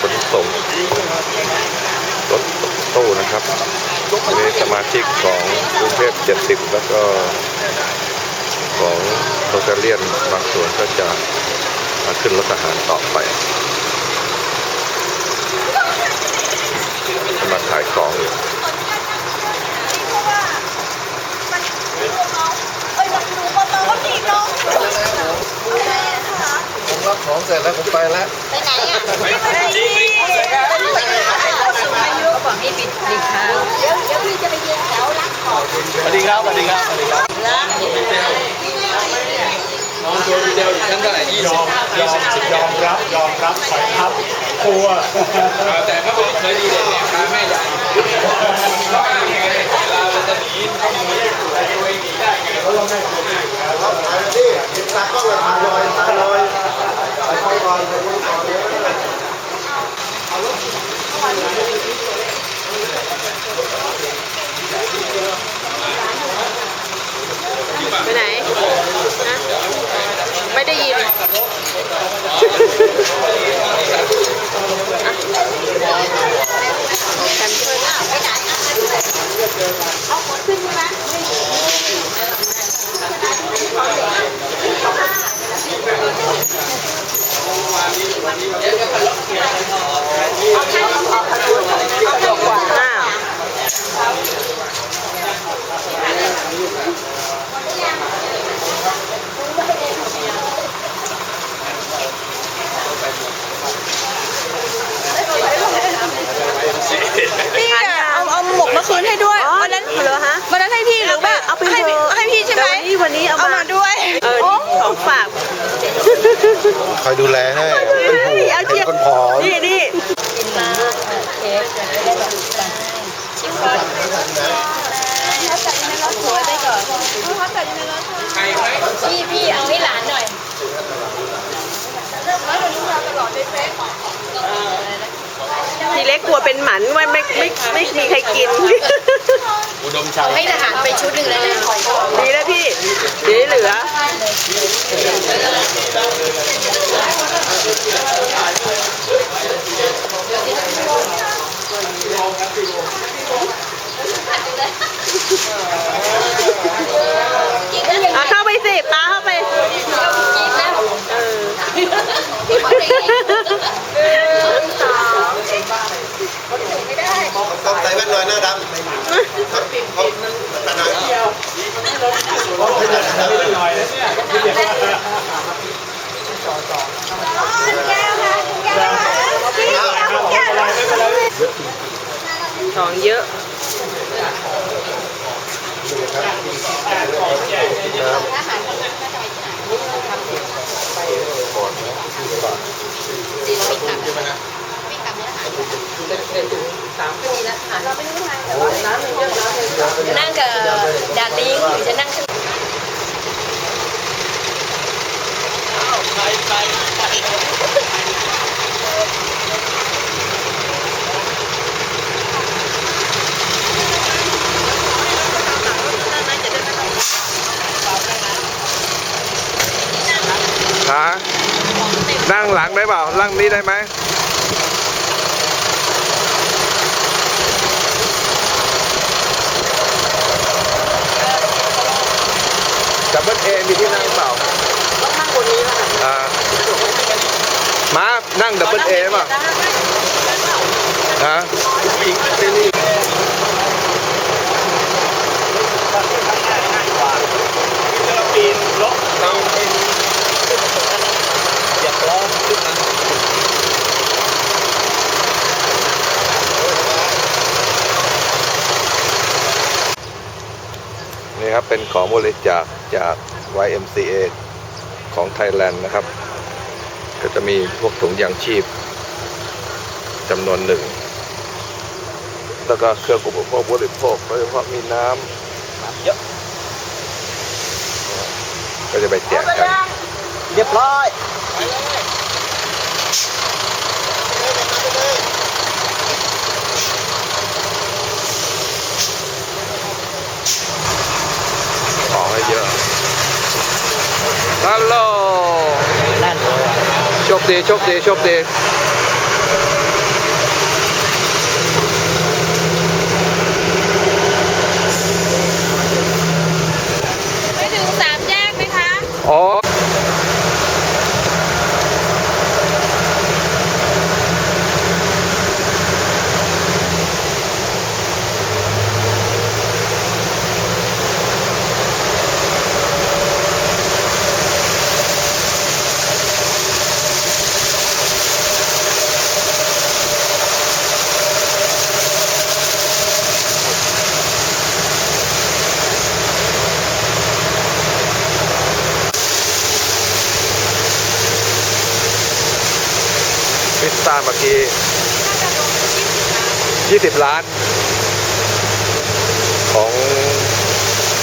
ขนส่งรถตู้นะครับอันนี้สมาชิกของกรุงเทพ70 แล้วก็ของโซเชียเลียนบางส่วนก็จะมาขึ้นรถทหารต่อไปมาขายของอยู่ ของเสร็จแล้วผมไปแล้วไปไหนอะไปไหนดีสูงอายุบอกให้ปิดปิดทางเดี๋ยวเดี๋ยวพี่จะไปยืนแถวรับของสวัสดีครับสวัสดีครับสวัสดีครับรับน้องตัวดีเดียวอยู่ชั้นเท่าไหร่ยี่ยสิอบยอมยอมรับยอมรับใส่ทับกลัวแต่ก็ไม่เคยดีเด่นเนี่ยพาแม่ยายเขาอ้างไงเวลาเราจะหนีเขาหนีแต่ตัวเองหนีได้ไงเขาต้องได้ตัวเอง ตากล้องเลยถ่ายลอยถ่ายลอยถ่ายลอยก่อนถ่ายลอยก่อน ไปไหนนะไม่ได้ยินฉันเพื่อนไปไหนเอาหมดขึ้นใช่ไหม พี่อะเอาเอาหมกมาคืนให้ด้วยวันนั้น เหรอฮะ วันนั้นให้พี่หรือว่า เอาไป ให้ เถ พี่ อะ ให้พี่ใช่ไหม แต่วันนี้วันนี้เอา เอา มา มาด้วย เออนี่ของฝาก คอยดูแลให้เป็นผู้เอาเป็เทียนบคนผอมนี่นี่พี่พี่เอาให้หลานหน่อยทีเล็กกลัวเป็นหมันไม่ไม่ไม่ไม่มีใครกิน อุดมชัยให้ทหารไปชุดหนึ่งเลยนะดีแล้วพี่ดีเหลืออะเข้าไปสิปลาเข้าไป ต้องใส่แว่นลอยหน้าดำครับเขาขนาด หน่อยนะเนี่ย ของ เยอะนั่งกับดาลิงหรือจะนั่งข้าง ฮะนั่ง หลังได้เปล่านั่งนี้ได้ไหมดับเบิลเอมีที่นั่งเปล่าต้องนั่งบนนี้นะมานั่งดับเบิลเอป่ะฮะปีนรถอย่าปลอมขึ้นมา นี่ครับ เป็นของบริจาคจาก YMCA ของไทยแลนด์นะครับ ก็จะมีพวกถุงยางชีพจำนวนหนึ่ง แล้วก็เครื่องอุปโภคบริโภคโดยเฉพาะมีน้ำเยอะก็จะไปแจกกัน เรียบร้อย ฮัลโหลโชคดีโชคดีโชคดี พิซซ่าเมื่อกี้20 ล้าน ของ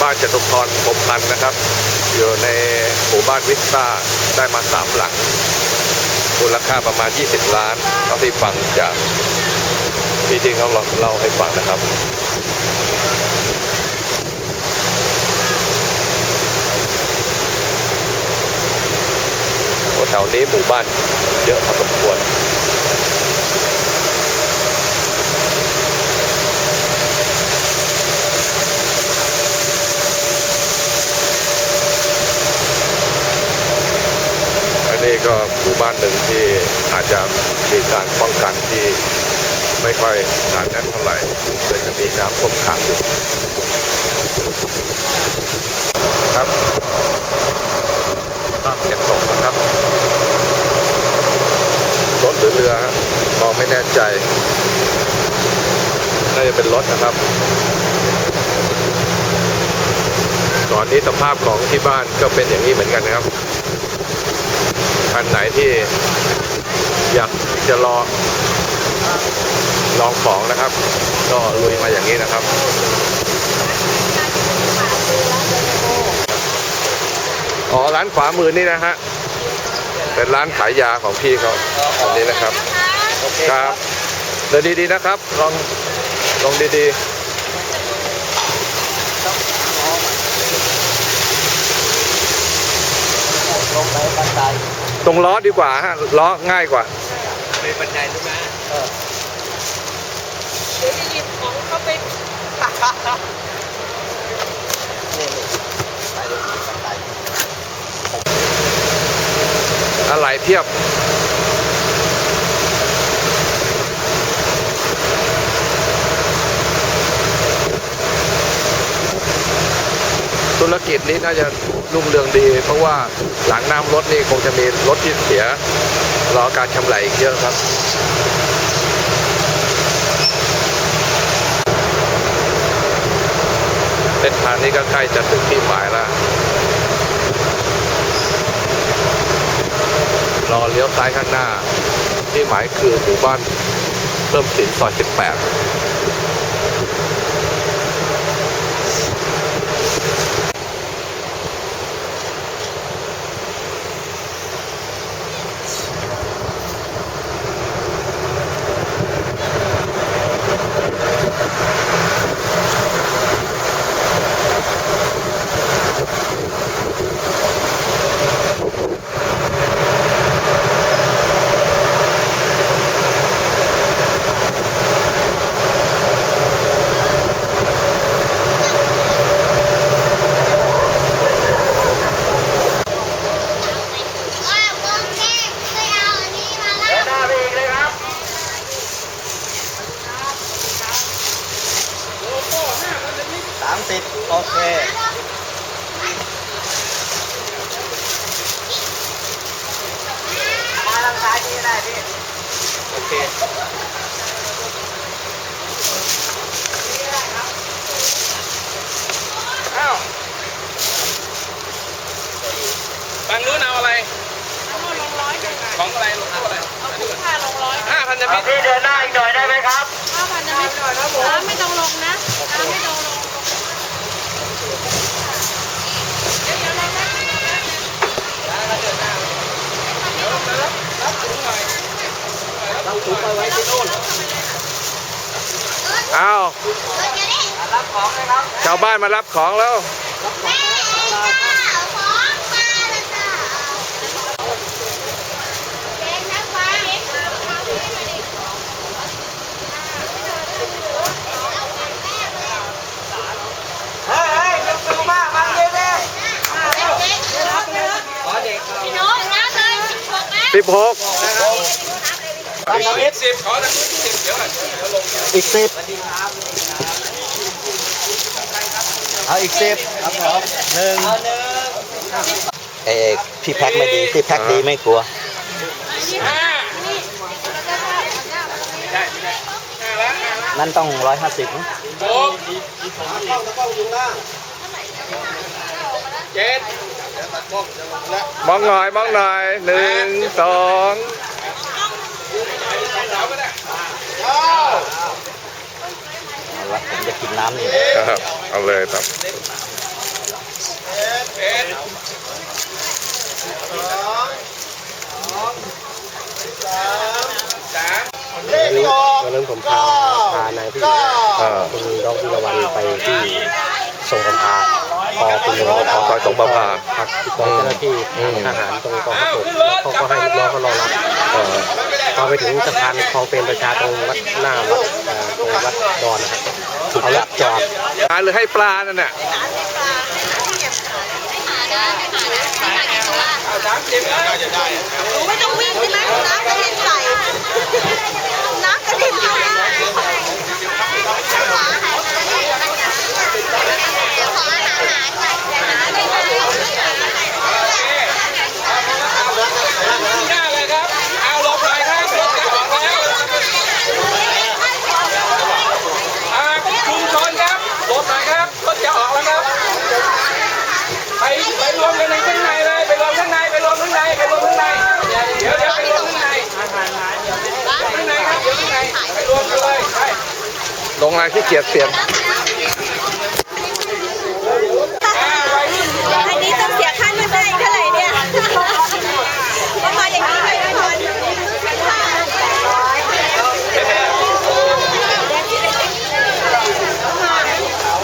บ้านจตุพรพรหมพันธ์นะครับ อยู่ในหมู่บ้านวิสตาได้มาสามหลังมูลค่าประมาณ 20 ล้านเท่าที่ฟังจากพี่ที่เขาเล่าเล่าให้ฟังนะครับแถวนี้หมู่บ้านเยอะพอสมควร ก็หมู่บ้านหนึ่งที่อาจจะมีการป้องกันที่ไม่ค่อยหนาแน่นเท่าไหร่เลยจะมีน้ำท่วมขังอยู่ครับน้ำเก็บตกนะครับรถหรือเรือมองไม่แน่ใจน่าจะเป็นรถนะครับตอนนี้สภาพของที่บ้านก็เป็นอย่างนี้เหมือนกันนะครับ คันไหนที่อยากจะรองลองของนะครับ ก็ลุยมาอย่างนี้นะครับอ๋อร้านขวามือนี่นะฮะเป็นร้านขายยาของพี่เขาตรงนี้นะครับครับเดินดีๆนะครับ ลองลองดีๆ ตรงล้อดีกว่าฮะล้อง่ายกว่ามีปัญญาใช่ไหมเดี๋ยวจะหยิบของเข้าไปอะไรเพียบธุรกิจนี้น่าจะ รุ่งเรืองดี เพราะว่าหลังน้ำรถนี่คงจะมีรถที่เสียรอการชำระอีกเยอะครับ เส้นทางนี้ก็ใกล้จะถึงที่หมายแล้วรอเลี้ยวซ้ายข้างหน้า ที่หมายคือหมู่บ้านเริ่มสินซอย 18 ว่าโกงแก้เคยเอาอันนี้มาแล้ว สามสิบโอเค มาทางซ้ายนี่ได้พี่ โอเค อ้าว บางนู้นเอาอะไรของอะไรลงเท่าไหร่ห้าพันจะมีพี่เดินหน้าอีกหน่อยได้ไหมครับห้าพันจะไม่น้ำไม่ต้องลงนะน้ำไม่ต้องลงเดี๋ยวเดี๋ยวเราแป๊บนึงเราแป๊บนึงต้องถุงไปไว้ที่นู่นอ้าวรับของเลยครับชาวบ้านมารับของแล้ว แม่จ้าเอาของมาแล้วจ้าเจ๊ สิบหกสิบขอนะสิบเดี๋ยวก่อนเดี๋ยวลงอีกสิบเอาอีกสิบครับผมหนึ่งเออพี่แพ็คไม่ดีพี่แพ็คดีไม่กลัวห้าได้ได้ห้าละห้าละนั่นต้องร้อยห้าสิบหกเจ็ด มองหน่อยมองหน่อยหนึ่งสองเอาละผมจะกินน้ำนี่ครับเอาเลยครับเอ็ดสามวันนั้นผมพาพานายพี่คุณน้องพิรวันไปที่ทรงประพา พอคุณน้องอ๋อซอยสงประพาครับที่กองเจ้าหน้าที่อืมทหารตรงกองทัพบกเขาก็ให้ลูกน้องเขารอรับพอไปถึงสะพานคลองเป็นประชาตรงวัดหน้าวัดตรงวัดดอนนะครับเอารถจอดหาหรือให้ปลานั่นน่ะเอาสามสิบแล้วจะได้ไม่ต้องวิ่งใช่ไหมน้ำกระเด็นใส่น้ำกระเด็นใส่เดี๋ยวขออาหารหน่อยเดี๋ยวหาไม่ได้ หน้าเลยครับ เอาลงไปครับรถจะออกแล้วอ่าชุมชนครับรถหน่อยครับรถจะออกแล้วครับ ไปไปรวมกันในข้างในเลย ไปรวมข้างใน ไปรวมข้างใน ไปรวมข้างใน เดี๋ยวเดี๋ยวไปรวมข้างในข้างในครับเดี๋ยวข้างใน ไปรวมกันเลยไป ลงมาขี้เกียจเปลี่ยนอ่าวัยรุ่นอันนี้ต้องเสียค่าน้ำได้เท่าไหร่เนี่ยประมาณอย่างนี้เลยไม่พอ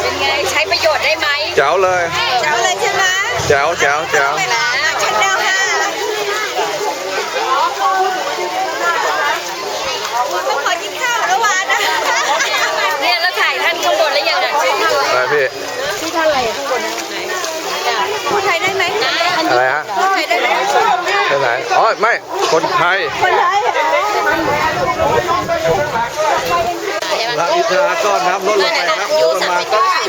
เป็นไงใช้ประโยชน์ได้ไหมแจ๋วเลยเจ้าเลยใช่ไหมแจ๋วแจ๋วแจ๋วเวลาชั้นแนวห้าต้องขอกินข้าวแล้ววานนะ เนี่ยแล้วถ่ายท่านข้างบนแล้วยังอะชื่อท่าน อะไรพี่ ชื่อท่านอะไร ข้างบนนะไหนพูดไทยได้ไหมอะไรฮะพูดไทยได้ไหมไปไหนอ๋อไม่คนไทยคนไทยพระอินทราก้อนน้ำลดลงไปครับประมาณสัก